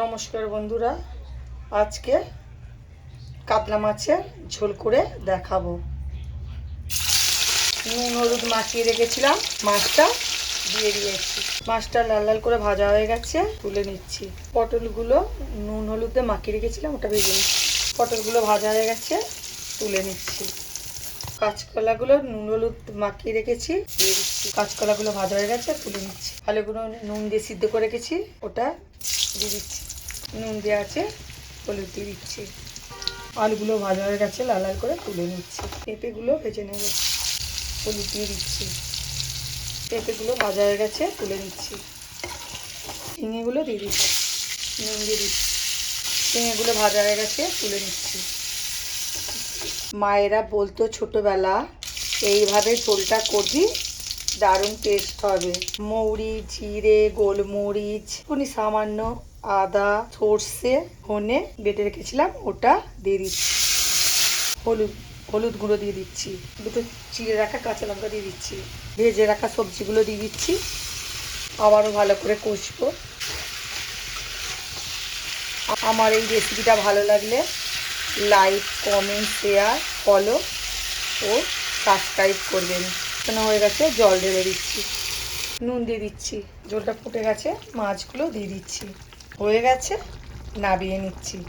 নমস্কার বন্ধুরা। আজকে কাতলা মাছের ঝোল করে দেখাবো। নুন, হলুদ মাখিয়ে রেখেছিলাম। মাছটা দিয়ে দিয়েছি। মাছটা লাল লাল করে ভাজা হয়ে গেছে, তুলে নিচ্ছি। পটলগুলো নুন, হলুদে মাখিয়ে রেখেছিলাম, ওটা ভেজে নিচ্ছি। পটলগুলো ভাজা হয়ে গেছে, তুলে নিচ্ছি। কাঁচকলাগুলো নুন, হলুদ মাখিয়ে রেখেছি। দিয়ে কাঁচকলাগুলো ভাজা হয়ে গেছে, তুলে নিচ্ছি। আলুগুলো নুন দিয়ে সিদ্ধ করে রেখেছি, ওটা দিয়ে দিচ্ছি। নুন দেওয়া আছে, হলুদ দিয়ে দিচ্ছি। আলুগুলো ভাজা হয়ে গেছে, লাল লাল করে তুলে নিচ্ছি। পেঁপেগুলো ভেজে নেব। হলুদ দিয়ে দিচ্ছি। পেঁপেগুলো ভাজা হয়ে গেছে, তুলে নিচ্ছি। ঝিঙেগুলো দিয়ে দিচ্ছি। নুন দিয়ে দিচ্ছি। ঝিঙেগুলো ভাজা হয়ে গেছে, তুলে নিচ্ছি। মায়েরা বলতো ছোটবেলা, এইভাবে ঝোলটা করবি, দারুণ টেস্ট হবে। মৌরি, জিরে, গোলমরিচ উনি সামান্য আদা, সর্ষে, ধনে বেটে রেখেছিলাম, ওটা দিয়ে দিচ্ছি। হলুদ হলুদ গুঁড়ো দিয়ে দিচ্ছি। দুটো চিড়ে রাখা কাঁচা লঙ্কা দিয়ে দিচ্ছি। ভেজে রাখা সবজিগুলো দিয়ে দিচ্ছি। আবারও ভালো করে কষবো। আমার এই রেসিপিটা ভালো লাগলে লাইক, কমেন্ট, শেয়ার, ফলো ও সাবস্ক্রাইব করবেন। হয়ে গেছে, জল ঢেলে দিচ্ছি। নুন দিয়ে দিচ্ছি। জলটা ফুটে গেছে, মাছগুলো দিয়ে দিচ্ছি। হয়ে গেছে, নাবিয়ে নিচ্ছি।